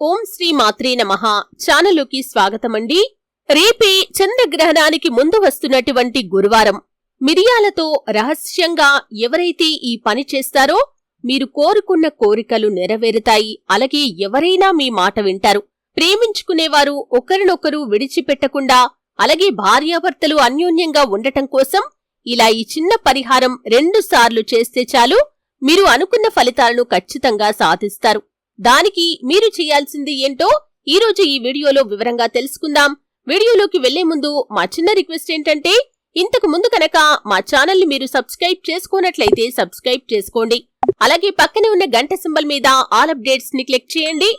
ఓం శ్రీ మాత్రే నమః. ఛానలుకి స్వాగతమండి. రేపే చంద్రగ్రహణానికి ముందు వస్తున్నటువంటి గురువారం. మిరియాలతో రహస్యంగా ఎవరైతే ఈ పని చేస్తారో మీరు కోరుకున్న కోరికలు నెరవేరుతాయి. అలాగే ఎవరైనా మీ మాట వింటారు. ప్రేమించుకునేవారు ఒకరినొకరు విడిచిపెట్టకుండా అలాగే భార్యాభర్తలు అన్యోన్యంగా ఉండటం కోసం ఇలా ఈ చిన్న పరిహారం రెండు సార్లు చేస్తే చాలు మీరు అనుకున్న ఫలితాలను ఖచ్చితంగా సాధిస్తారు. దానికి మీరు చేయాల్సింది ఏంటో ఈ రోజు ఈ వీడియోలో వివరంగా తెలుసుకుందాం. వీడియోలోకి వెళ్ళే ముందు మా చిన్న రిక్వెస్ట్ ఏంటంటే ఇంతకు ముందు కనుక మా ఛానల్ని మీరు సబ్స్క్రైబ్ చేసుకున్నట్లయితే సబ్స్క్రైబ్ చేసుకోండి. అలాగే పక్కనే ఉన్న గంట సింబల్ మీద ఆల్ అప్డేట్స్ని క్లిక్ చేయండి.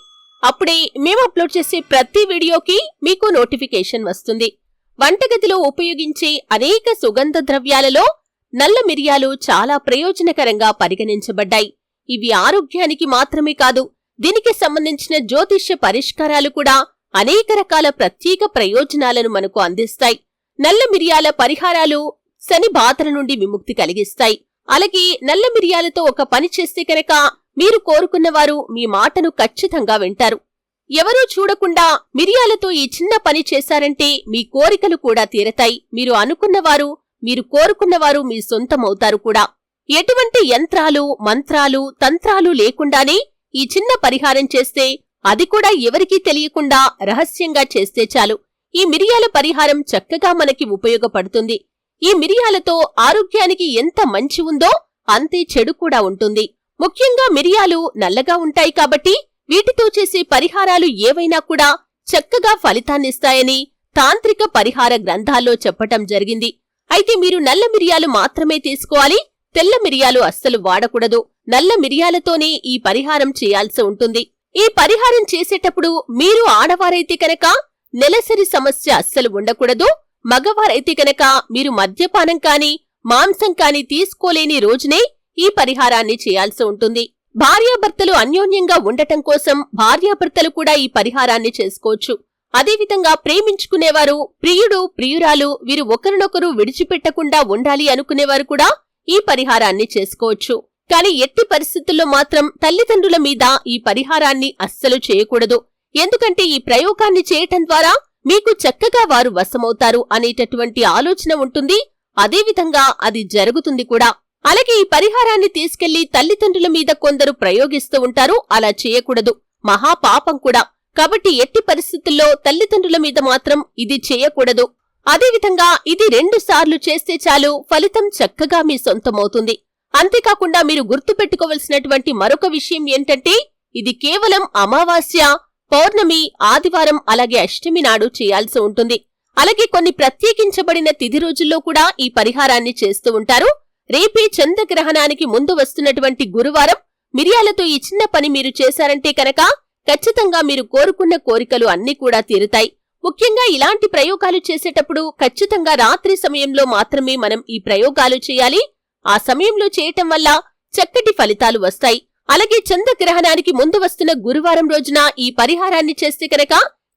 అప్పుడే మేము అప్లోడ్ చేసే ప్రతి వీడియోకి మీకు నోటిఫికేషన్ వస్తుంది. వంటగదిలో ఉపయోగించే అనేక సుగంధ ద్రవ్యాలలో నల్ల మిరియాలు చాలా ప్రయోజనకరంగా పరిగణించబడ్డాయి. ఇవి ఆరోగ్యానికి మాత్రమే కాదు దీనికి సంబంధించిన జ్యోతిష్య పరిష్కారాలు కూడా అనేక రకాల ప్రత్యేక ప్రయోజనాలను మనకు అందిస్తాయి. నల్ల మిరియాల పరిహారాలు శని బాధల నుండి విముక్తి కలిగిస్తాయి. అలాగే నల్ల మిరియాలతో ఒక పని చేస్తే కనుక మీరు కోరుకున్నవారు మీ మాటను ఖచ్చితంగా వింటారు. ఎవరూ చూడకుండా మిరియాలతో ఈ చిన్న పని చేశారంటే మీ కోరికలు కూడా తీరతాయి. మీరు అనుకున్నవారు మీరు కోరుకున్నవారు మీ సొంతమవుతారు కూడా. ఎటువంటి యంత్రాలు మంత్రాలు తంత్రాలు లేకుండానే ఈ చిన్న పరిహారం చేస్తే అది కూడా ఎవరికీ తెలియకుండా రహస్యంగా చేస్తే చాలు. ఈ మిరియాల పరిహారం చక్కగా మనకి ఉపయోగపడుతుంది. ఈ మిరియాలతో ఆరోగ్యానికి ఎంత మంచి ఉందో అంతే చెడు కూడా ఉంటుంది. ముఖ్యంగా మిరియాలు నల్లగా ఉంటాయి కాబట్టి వీటితో చేసే పరిహారాలు ఏవైనా కూడా చక్కగా ఫలితాన్నిస్తాయని తాంత్రిక పరిహార గ్రంథాల్లో చెప్పటం జరిగింది. అయితే మీరు నల్ల మిరియాలు మాత్రమే తీసుకోవాలి తెల్ల మిరియాలు అస్సలు వాడకూడదు. నల్ల మిరియాలతోనే ఈ పరిహారం చేయాల్సి ఉంటుంది. ఈ పరిహారం చేసేటప్పుడు మీరు ఆడవారైతే కనుక నెలసరి సమస్య అస్సలు ఉండకూడదు. మగవారైతే కనుక మీరు మద్యపానం కాని మాంసం కాని తీసుకోలేని రోజునే ఈ పరిహారాన్ని చేయాల్సి ఉంటుంది. భార్యాభర్తలు అన్యోన్యంగా ఉండటం కోసం భార్యాభర్తలు కూడా ఈ పరిహారాన్ని చేసుకోవచ్చు. అదేవిధంగా ప్రేమించుకునేవారు ప్రియుడు ప్రియురాలు వీరు ఒకరినొకరు విడిచిపెట్టకుండా ఉండాలి అనుకునేవారు కూడా ఈ పరిహారాన్ని చేసుకోవచ్చు. కానీ ఎట్టి పరిస్థితుల్లో మాత్రం తల్లిదండ్రుల మీద ఈ పరిహారాన్ని అస్సలు చేయకూడదు. ఎందుకంటే ఈ ప్రయోగాన్ని చేయటం ద్వారా మీకు చక్కగా వారు వశమవుతారు అనేటటువంటి ఆలోచన ఉంటుంది. అదేవిధంగా అది జరుగుతుంది కూడా. అలాగే ఈ పరిహారాన్ని తీసుకెళ్ళి తల్లిదండ్రుల మీద కొందరు ప్రయోగిస్తూ ఉంటారు. అలా చేయకూడదు. మహాపాపం కూడా. కాబట్టి ఎట్టి పరిస్థితుల్లో తల్లిదండ్రుల మీద మాత్రం ఇది చేయకూడదు. అదేవిధంగా ఇది రెండు సార్లు చేస్తే చాలు ఫలితం చక్కగా మీ సొంతమవుతుంది. అంతేకాకుండా మీరు గుర్తుపెట్టుకోవలసినటువంటి మరొక విషయం ఏంటంటే ఇది కేవలం అమావాస్య పౌర్ణమి ఆదివారం అలాగే అష్టమి నాడు చేయాల్సి ఉంటుంది. అలాగే కొన్ని ప్రత్యేకించబడిన తిథి రోజుల్లో కూడా ఈ పరిహారాన్ని చేస్తూ ఉంటారు. రేపే చంద్రగ్రహణానికి ముందు వస్తున్నటువంటి గురువారం మిరియాలతో ఈ చిన్న పని మీరు చేశారంటే కనుక ఖచ్చితంగా మీరు కోరుకున్న కోరికలు అన్నీ కూడా తీరుతాయి. ముఖ్యంగా ఇలాంటి ప్రయోగాలు చేసేటప్పుడు ఖచ్చితంగా రాత్రి సమయంలో మాత్రమే మనం ఈ ప్రయోగాలు చేయాలి. ఆ సమయంలో చేయటం వల్ల చక్కటి ఫలితాలు వస్తాయి. అలాగే చంద్రగ్రహణానికి ముందు వస్తున్న గురువారం రోజున ఈ పరిహారాన్ని చేస్తే కనుక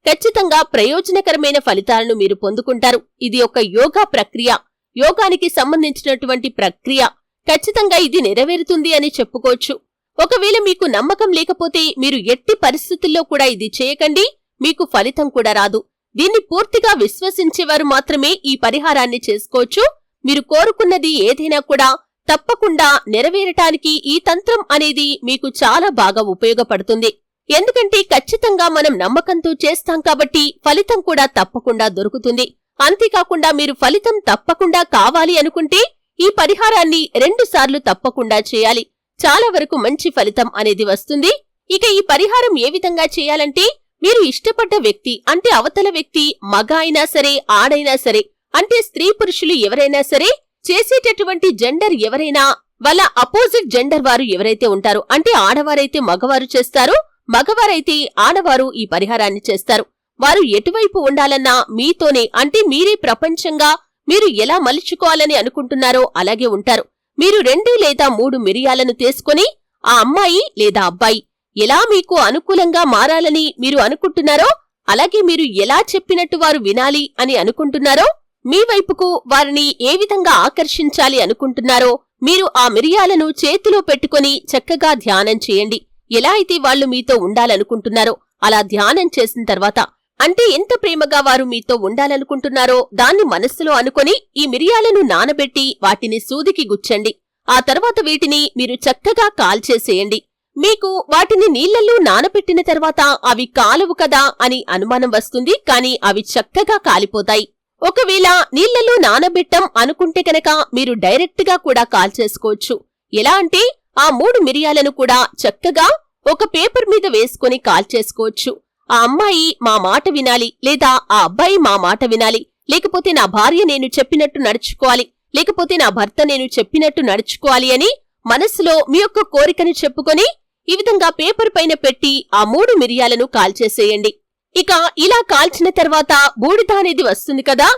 ఖచ్చితంగా ప్రయోజనకరమైన ఫలితాలను మీరు పొందుకుంటారు. ఇది ఒక యోగా ప్రక్రియ. యోగానికి సంబంధించినటువంటి ప్రక్రియ. ఖచ్చితంగా ఇది నెరవేరుతుంది అని చెప్పుకోవచ్చు. ఒకవేళ మీకు నమ్మకం లేకపోతే మీరు ఎట్టి పరిస్థితుల్లో కూడా ఇది చేయకండి. మీకు ఫలితం కూడా రాదు. దీన్ని పూర్తిగా విశ్వసించేవారు మాత్రమే ఈ పరిహారాన్ని చేసుకోవచ్చు. మీరు కోరుకున్నది ఏదైనా కూడా తప్పకుండా నెరవేరటానికి ఈ తంత్రం అనేది మీకు చాలా బాగా ఉపయోగపడుతుంది. ఎందుకంటే ఖచ్చితంగా మనం నమ్మకంతో చేస్తాం కాబట్టి ఫలితం కూడా తప్పకుండా దొరుకుతుంది. అంతేకాకుండా మీరు ఫలితం తప్పకుండా కావాలి అనుకుంటే ఈ పరిహారాన్ని రెండుసార్లు తప్పకుండా చేయాలి. చాలా వరకు మంచి ఫలితం అనేది వస్తుంది. ఇక ఈ పరిహారం ఏ విధంగా చేయాలంటే మీరు ఇష్టపడ్డ వ్యక్తి అంటే అవతల వ్యక్తి మగ అయినా సరే ఆడైనా సరే అంటే స్త్రీ పురుషులు ఎవరైనా సరే చేసేటటువంటి జెండర్ ఎవరైనా వాళ్ళ అపోజిట్ జెండర్ వారు ఎవరైతే ఉంటారో అంటే ఆడవారైతే మగవారు చేస్తారు మగవారైతే ఆడవారు ఈ పరిహారాన్ని చేస్తారు. వారు ఎటువైపు ఉండాలన్నా మీతోనే అంటే మీరే ప్రపంచంగా మీరు ఎలా మలుచుకోవాలని అనుకుంటున్నారో అలాగే ఉంటారు. మీరు రెండు లేదా మూడు మిరియాలను తీసుకుని ఆ అమ్మాయి లేదా అబ్బాయి ఎలా మీకు అనుకూలంగా మారాలని మీరు అనుకుంటున్నారో అలాగే మీరు ఎలా చెప్పినట్టు వారు వినాలి అని అనుకుంటున్నారో మీ వైపుకు వారిని ఏ విధంగా ఆకర్షించాలి అనుకుంటున్నారో మీరు ఆ మిరియాలను చేతిలో పెట్టుకొని చక్కగా ధ్యానం చేయండి. ఎలా అయితే వాళ్ళు మీతో ఉండాలనుకుంటున్నారో అలా ధ్యానం చేసిన తర్వాత అంటే ఎంత ప్రేమగా వారు మీతో ఉండాలనుకుంటున్నారో దాన్ని మనస్సులో అనుకొని ఈ మిరియాలను నానబెట్టి వాటిని సూదికి గుచ్చండి ఆ తర్వాత వీటిని మీరు చక్కగా కాల్చేసేయండి. మీకు వాటిని నీళ్ళలో నానబెట్టిన తర్వాత అవి కాలవు కదా అని అనుమానం వస్తుంది కానీ అవి చక్కగా కాలిపోతాయి. ఒకవేళ నీళ్ళలో నానబెట్టం అనుకుంటే కనుక మీరు డైరెక్ట్గా కూడా కాల్చేసుకోవచ్చు ఎలా అంటే ఆ మూడు మిరియాలను కూడా చక్కగా ఒక పేపర్ మీద వేసుకొని కాల్చేసుకోవచ్చు ఆ అమ్మాయి మా మాట వినాలి లేదా ఆ అబ్బాయి మా మాట వినాలి లేకపోతే నా భార్య నేను చెప్పినట్టు నడుచుకోవాలి లేకపోతే నా భర్త నేను చెప్పినట్టు నడుచుకోవాలి అని మనస్సులో మీ యొక్క కోరికను చెప్పుకొని ఈ విధంగా పేపర్ పైన పెట్టి ఆ మూడు మిరియాలను కాల్చేసేయండి. ఇక ఇలా కాల్చిన తర్వాత బూడిద అనేది వస్తుంది కదా?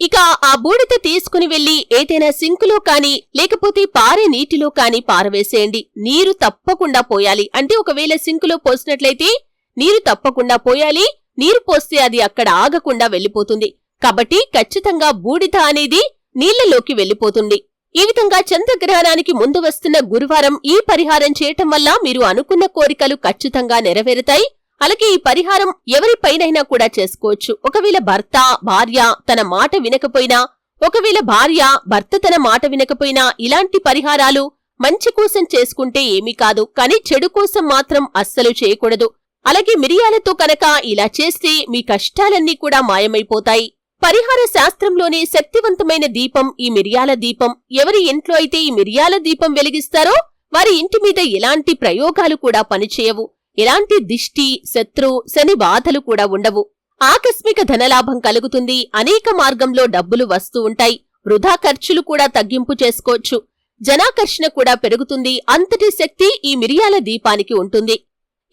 ఇక ఆ బూడిద తీసుకుని వెళ్ళి ఏదైనా సింకులో కాని లేకపోతే పారే నీటిలో కాని పారవేసేయండి. నీరు తప్పకుండా పోయాలి. అంటే ఒకవేళ సింకులో పోసినట్లయితే నీరు తప్పకుండా పోయాలి. నీరు పోస్తే అది అక్కడ ఆగకుండా వెళ్ళిపోతుంది కాబట్టి ఖచ్చితంగా బూడిద అనేది నీళ్ళలోకి వెళ్ళిపోతుంది ఈ విధంగా చంద్రగ్రహణానికి ముందు వస్తున్న గురువారం ఈ పరిహారం చేయటం వల్ల మీరు అనుకున్న కోరికలు ఖచ్చితంగా నెరవేరుతాయి. అలాగే ఈ పరిహారం ఎవరిపైనైనా కూడా చేసుకోవచ్చు. ఒకవేళ భర్త భార్య తన మాట వినకపోయినా ఒకవేళ భార్య భర్త తన మాట వినకపోయినా ఇలాంటి పరిహారాలు మంచి కోసం చేసుకుంటే ఏమీ కాదు. కానీ చెడు కోసం మాత్రం అస్సలు చేయకూడదు. అలాగే మిరియాలతో కనుక ఇలా చేస్తే మీ కష్టాలన్నీ కూడా మాయమైపోతాయి. పరిహార శాస్త్రంలోనే శక్తివంతమైన దీపం ఈ మిరియాల దీపం. ఎవరి ఇంట్లో అయితే ఈ మిరియాల దీపం వెలిగిస్తారో వారి ఇంటి మీద ఎలాంటి ప్రయోగాలు కూడా పనిచేయవు. ఎలాంటి దిష్టి శత్రు శని బాధలు కూడా ఉండవు. ఆకస్మిక ధనలాభం కలుగుతుంది. అనేక మార్గంలో డబ్బులు వస్తూ ఉంటాయి. వృధా ఖర్చులు కూడా తగ్గింపు చేసుకోవచ్చు. జనాకర్షణ కూడా పెరుగుతుంది. అంతటి శక్తి ఈ మిరియాల దీపానికి ఉంటుంది.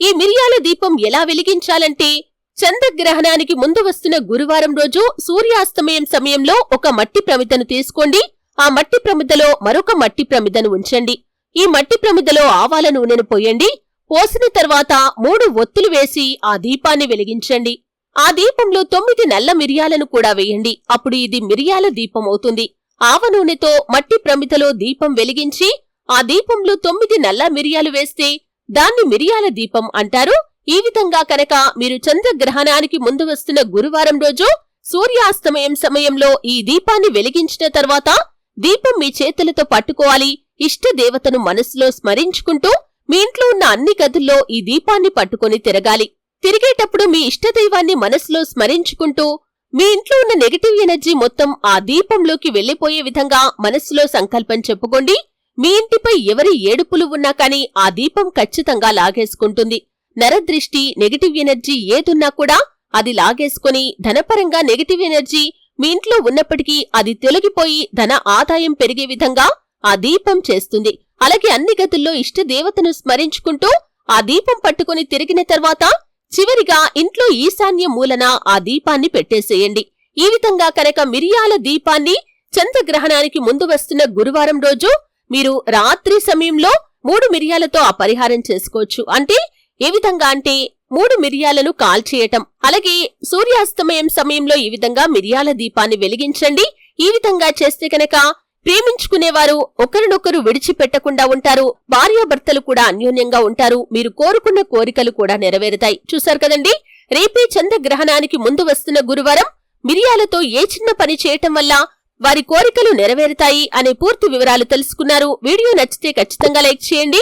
ఈ మిరియాల దీపం ఎలా వెలిగించాలంటే చంద్రగ్రహణానికి ముందు వస్తున్న గురువారం రోజు సూర్యాస్తమయం సమయంలో ఒక మట్టి ప్రమిదను తీసుకోండి. ఆ మట్టి ప్రమిదలో మరొక మట్టి ప్రమిదను ఉంచండి. ఈ మట్టి ప్రమిదలో ఆవాల నూనెను పోయండి. పోసిన తర్వాత మూడు ఒత్తులు వేసి ఆ దీపాన్ని వెలిగించండి. ఆ దీపంలో తొమ్మిది నల్ల మిరియాలను కూడా వేయండి. అప్పుడు ఇది మిరియాల దీపం అవుతుంది. ఆవ నూనెతో మట్టి ప్రమిదలో దీపం వెలిగించి ఆ దీపంలో తొమ్మిది నల్ల మిరియాలు వేస్తే దాన్ని మిరియాల దీపం అంటారు. ఈ విధంగా కనుక మీరు చంద్రగ్రహణానికి ముందు వస్తున్న గురువారం రోజు సూర్యాస్తమయం సమయంలో ఈ దీపాన్ని వెలిగించిన తర్వాత దీపం మీ చేతులతో పట్టుకోవాలి. ఇష్ట దేవతను మనసులో స్మరించుకుంటూ మీ ఇంట్లో ఉన్న అన్ని గదుల్లో ఈ దీపాన్ని పట్టుకొని తిరగాలి. తిరిగేటప్పుడు మీ ఇష్టదైవాన్ని మనసులో స్మరించుకుంటూ మీ ఇంట్లో ఉన్న నెగటివ్ ఎనర్జీ మొత్తం ఆ దీపంలోకి వెళ్ళిపోయే విధంగా మనస్సులో సంకల్పం చెప్పుకోండి. మీ ఇంటిపై ఎవరి ఏడుపులు ఉన్నా కానీ ఆ దీపం ఖచ్చితంగా లాగేసుకుంటుంది. నరదృష్టి నెగటివ్ ఎనర్జీ ఏదున్నా కూడా అది లాగేసుకుని ధనపరంగా నెగటివ్ ఎనర్జీ మీ ఇంట్లో ఉన్నప్పటికీ అది తొలగిపోయి ధన ఆదాయం పెరిగే విధంగా ఆ దీపం చేస్తుంది. అలాగే అన్ని గదుల్లో ఇష్ట దేవతను స్మరించుకుంటూ ఆ దీపం పట్టుకుని తిరిగిన తర్వాత చివరిగా ఇంట్లో ఈశాన్య మూలన ఆ దీపాన్ని పెట్టేసేయండి. ఈ విధంగా కనుక మిరియాల దీపాన్ని చంద్రగ్రహణానికి ముందు వస్తున్న గురువారం రోజు మీరు రాత్రి సమయంలో మూడు మిరియాలతో ఆ పరిహారం చేసుకోవచ్చు. అంటే ఏ విధంగా అంటే మూడు మిరియాలను కాల్చేయటం. అలాగే సూర్యాస్తమయం సమయంలో ఈ విధంగా మిరియాల దీపాన్ని వెలిగించండి. ఈ విధంగా చేస్తే కనుక ప్రేమించుకునేవారు ఒకరినొకరు విడిచిపెట్టకుండా ఉంటారు. భార్యాభర్తలు కూడా అన్యోన్యంగా ఉంటారు. మీరు కోరుకున్న కోరికలు కూడా నెరవేరుతాయి. చూశారు కదండి? రేపే చంద్రగ్రహణానికి ముందు వస్తున్న గురువారం మిరియాలతో ఏ చిన్న పని చేయటం వల్ల వారి కోరికలు నెరవేరుతాయి అనే పూర్తి వివరాలు తెలుసుకున్నారు. వీడియో నచ్చితే ఖచ్చితంగా లైక్ చేయండి.